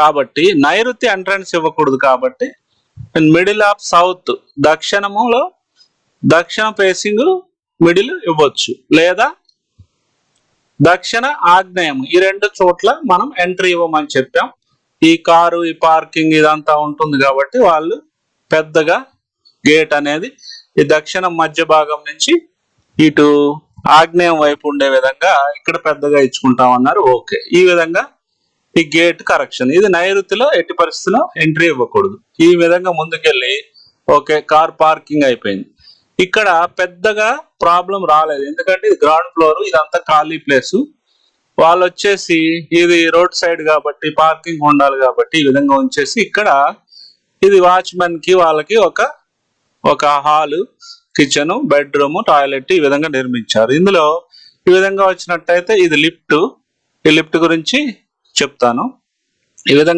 కాబట్టి నైరుతి ఎంట్రన్స్ ఇవ్వకూడదు కాబట్టి మిడిల్ ఆఫ్ సౌత్ దక్షిణములో దక్షిణ ఫేసింగ్ మిడిల్ ఇవ్వచ్చు లేదా దక్షిణ ఆగ్నేయం ఈ రెండు చోట్ల మనం ఎంట్రీ ఇవ్వమని చెప్పాం. ఈ కారు ఈ పార్కింగ్ ఇదంతా ఉంటుంది కాబట్టి వాళ్ళు పెద్దగా గేట్ అనేది ఈ దక్షిణం మధ్య భాగం నుంచి ఇటు ఆగ్నేయం వైపు ఉండే విధంగా ఇక్కడ పెద్దగా ఇచ్చుకుంటాం అన్నారు ఓకే. ఈ విధంగా ఈ గేట్ కరెక్షన్ ఇది నైరుతిలో ఎట్టి పరిస్థితిలో ఎంట్రీ ఇవ్వకూడదు. ఈ విధంగా ముందుకెళ్ళి ఓకే కార్ పార్కింగ్ అయిపోయింది. ఇక్కడ పెద్దగా ప్రాబ్లం రాలేదు. ఎందుకంటే ఇది గ్రౌండ్ ఫ్లోర్ ఇదంతా ఖాళీ ప్లేస్ వాళ్ళు వచ్చేసి ఇది రోడ్ సైడ్ కాబట్టి పార్కింగ్ ఉండాలి కాబట్టి ఈ విధంగా ఉంచేసి ఇక్కడ ఇది వాచ్మెన్కి వాళ్ళకి ఒక ఒక హాలు కిచెన్ బెడ్రూమ్ టాయిలెట్ ఈ విధంగా నిర్మించారు. ఇందులో ఈ విధంగా వచ్చినట్టయితే ఇది లిఫ్ట్ ఈ లిఫ్ట్ గురించి చెప్తాను. ఈ విధంగా